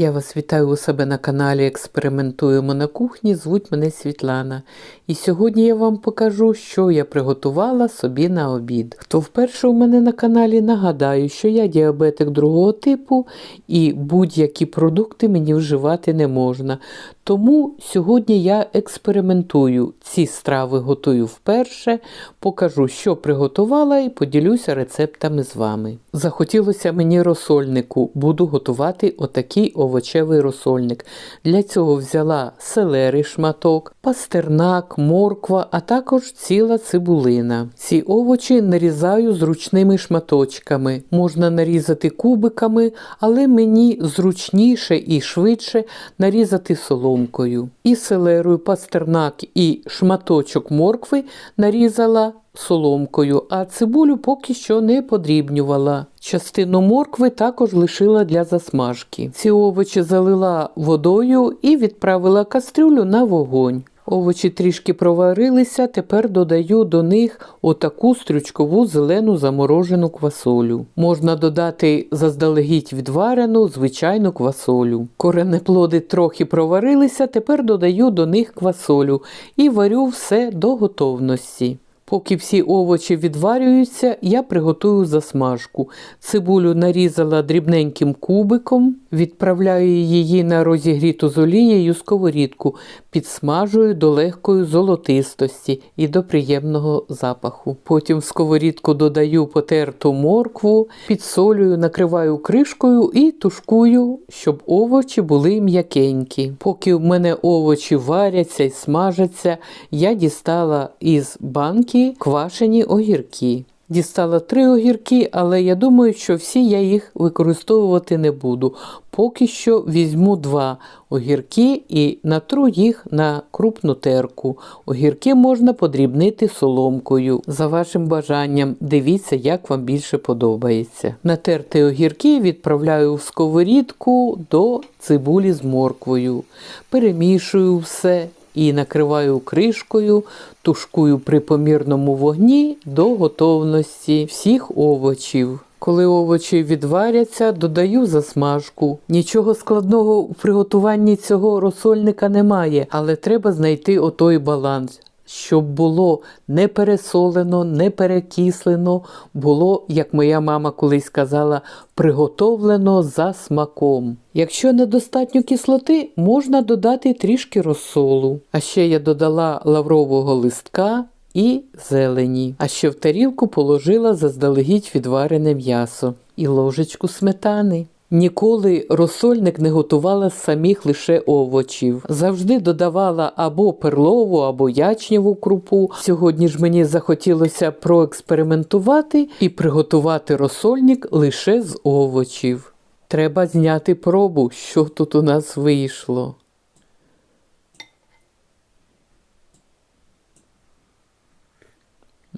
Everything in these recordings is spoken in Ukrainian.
Я вас вітаю у себе на каналі Експериментуємо на кухні. Звуть мене Світлана. І сьогодні я вам покажу, що я приготувала собі на обід. Хто вперше у мене на каналі, нагадаю, що я діабетик другого типу і будь-які продукти мені вживати не можна. Тому сьогодні я експериментую. Ці страви готую вперше, покажу, що приготувала, і поділюся рецептами з вами. Захотілося мені розсольнику, буду готувати отакий овочевий розсольник. Для цього взяла селери шматок, пастернак, морква, а також ціла цибулина. Ці овочі нарізаю зручними шматочками. Можна нарізати кубиками, але мені зручніше і швидше нарізати соломкою. І селерою, пастернак і шматочок моркви нарізала соломкою, а цибулю поки що не подрібнювала. Частину моркви також лишила для засмажки. Ці овочі залила водою і відправила кастрюлю на вогонь. Овочі трішки проварилися, тепер додаю до них отаку стрючкову зелену заморожену квасолю. Можна додати заздалегідь відварену звичайну квасолю. Коренеплоди трохи проварилися, тепер додаю до них квасолю і варю все до готовності. Поки всі овочі відварюються, я приготую засмажку. Цибулю нарізала дрібненьким кубиком, відправляю її на розігріту з олією сковорідку, підсмажую до легкої золотистості і до приємного запаху. Потім в сковорідку додаю потерту моркву, підсолюю, накриваю кришкою і тушкую, щоб овочі були м'якенькі. Поки в мене овочі варяться і смажаться, я дістала із банки квашені огірки. Дістала три огірки, але я думаю, що всі я їх використовувати не буду. Поки що візьму два огірки і натру їх на крупну терку. Огірки можна подрібнити соломкою. За вашим бажанням, дивіться, як вам більше подобається. Натерти огірки відправляю в сковорідку до цибулі з морквою. Перемішую все і накриваю кришкою, тушкую при помірному вогні до готовності всіх овочів. Коли овочі відваряться, додаю засмажку. Нічого складного в приготуванні цього розсольника немає, але треба знайти отой баланс. Щоб було не пересолено, не перекислено, було, як моя мама колись казала, приготовлено за смаком. Якщо недостатньо кислоти, можна додати трішки розсолу. А ще я додала лаврового листка і зелені. А ще в тарілку положила заздалегідь відварене м'ясо і ложечку сметани. Ніколи розсольник не готувала з самих лише овочів. Завжди додавала або перлову, або ячневу крупу. Сьогодні ж мені захотілося проекспериментувати і приготувати розсольник лише з овочів. Треба зняти пробу, що тут у нас вийшло.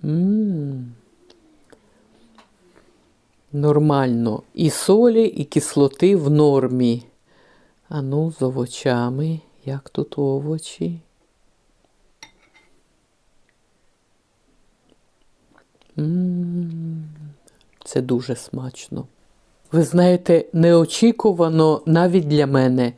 Ммм. Нормально. І солі, і кислоти в нормі. А ну, з овочами. Як тут овочі? М Це дуже смачно. Ви знаєте, неочікувано навіть для мене.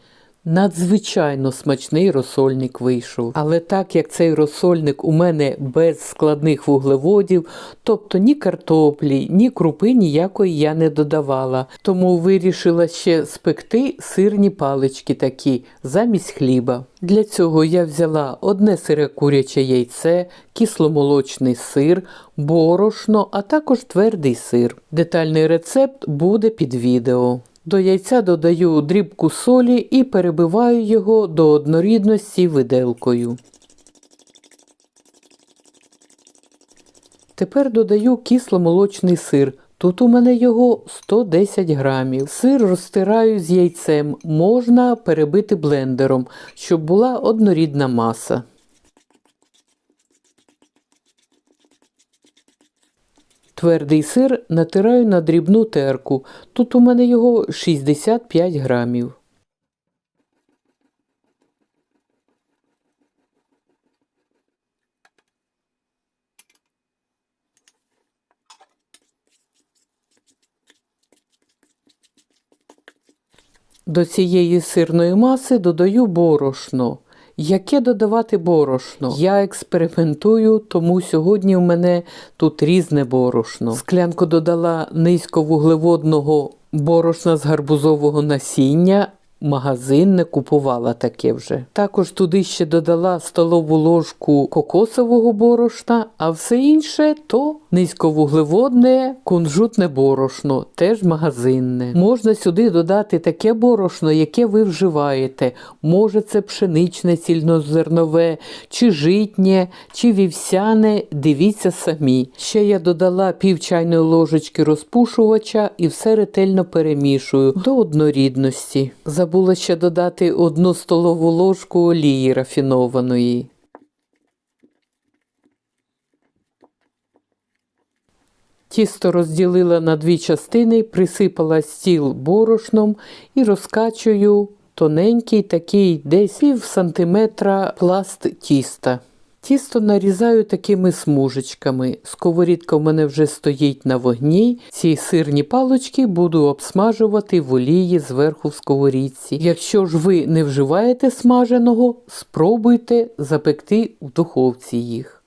Надзвичайно смачний розсольник вийшов. Але так як цей розсольник у мене без складних вуглеводів, тобто ні картоплі, ні крупи ніякої я не додавала. Тому вирішила ще спекти сирні палички такі замість хліба. Для цього я взяла одне сире куряче яйце, кисломолочний сир, борошно, а також твердий сир. Детальний рецепт буде під відео. До яйця додаю дрібку солі і перебиваю його до однорідності виделкою. Тепер додаю кисломолочний сир. Тут у мене його 110 грамів. Сир розтираю з яйцем, можна перебити блендером, щоб була однорідна маса. Твердий сир натираю на дрібну терку. Тут у мене його 65 грамів. До цієї сирної маси додаю борошно. Яке додавати борошно? Я експериментую, тому сьогодні в мене тут різне борошно. Склянку додала низьковуглеводного борошна з гарбузового насіння. Магазин не купувала таке вже. Також туди ще додала столову ложку кокосового борошна, а все інше то низьковуглеводне кунжутне борошно, теж магазинне. Можна сюди додати таке борошно, яке ви вживаєте. Може це пшеничне, цільнозернове, чи житнє, чи вівсяне. Дивіться самі. Ще я додала пів чайної ложечки розпушувача і все ретельно перемішую до однорідності. Забула ще додати одну столову ложку олії рафінованої. Тісто розділила на дві частини, присипала стіл борошном і розкачую тоненький такий десь пів сантиметра пласт тіста. Тісто нарізаю такими смужечками. Сковорідка в мене вже стоїть на вогні. Ці сирні палочки буду обсмажувати в олії зверху в сковорідці. Якщо ж ви не вживаєте смаженого, спробуйте запекти в духовці їх.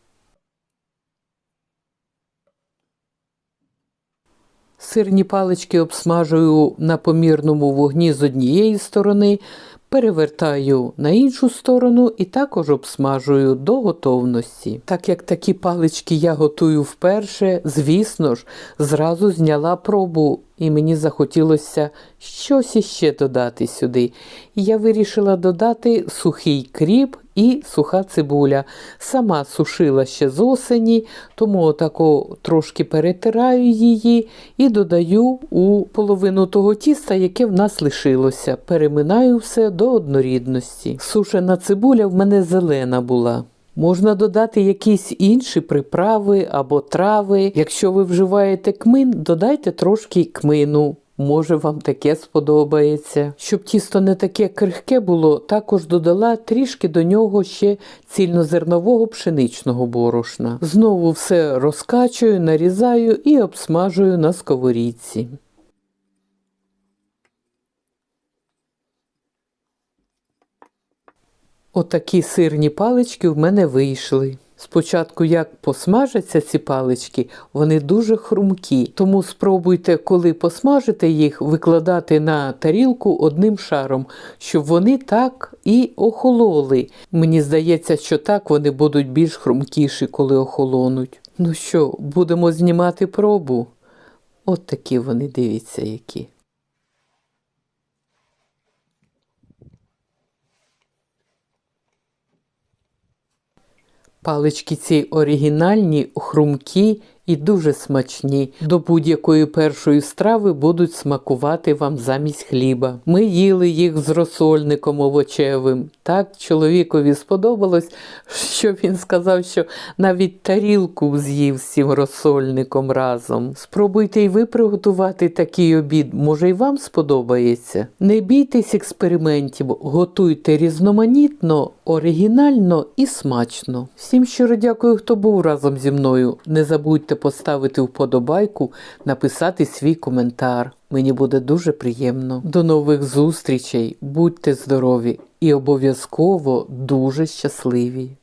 Сирні палички обсмажую на помірному вогні з однієї сторони, перевертаю на іншу сторону і також обсмажую до готовності. Так як такі палички я готую вперше, звісно ж, зразу зняла пробу і мені захотілося щось іще додати сюди. Я вирішила додати сухий кріп і суха цибуля. Сама сушила ще з осені, тому отако трошки перетираю її і додаю у половину того тіста, яке в нас лишилося. Переминаю все до однорідності. Сушена цибуля в мене зелена була. Можна додати якісь інші приправи або трави. Якщо ви вживаєте кмин, додайте трошки кмину. Може, вам таке сподобається. Щоб тісто не таке крихке було, також додала трішки до нього ще цільнозернового пшеничного борошна. Знову все розкачую, нарізаю і обсмажую на сковорідці. Отакі сирні палички в мене вийшли. Спочатку, як посмажаться ці палички, вони дуже хрумкі. Тому спробуйте, коли посмажите їх, викладати на тарілку одним шаром, щоб вони так і охололи. Мені здається, що так вони будуть більш хрумкіші, коли охолонуть. Ну що, будемо знімати пробу? От такі вони, дивіться, які. Палички ці оригінальні, хрумкі і дуже смачні. До будь-якої першої страви будуть смакувати вам замість хліба. Ми їли їх з розсольником овочевим. Так чоловікові сподобалось, що він сказав, що навіть тарілку з'їв з цим розсольником разом. Спробуйте і ви приготувати такий обід, може й вам сподобається. Не бійтесь експериментів, готуйте різноманітно, оригінально і смачно. Всім щиро дякую, хто був разом зі мною. Не забудьте поставити вподобайку, написати свій коментар. Мені буде дуже приємно. До нових зустрічей, будьте здорові і обов'язково дуже щасливі!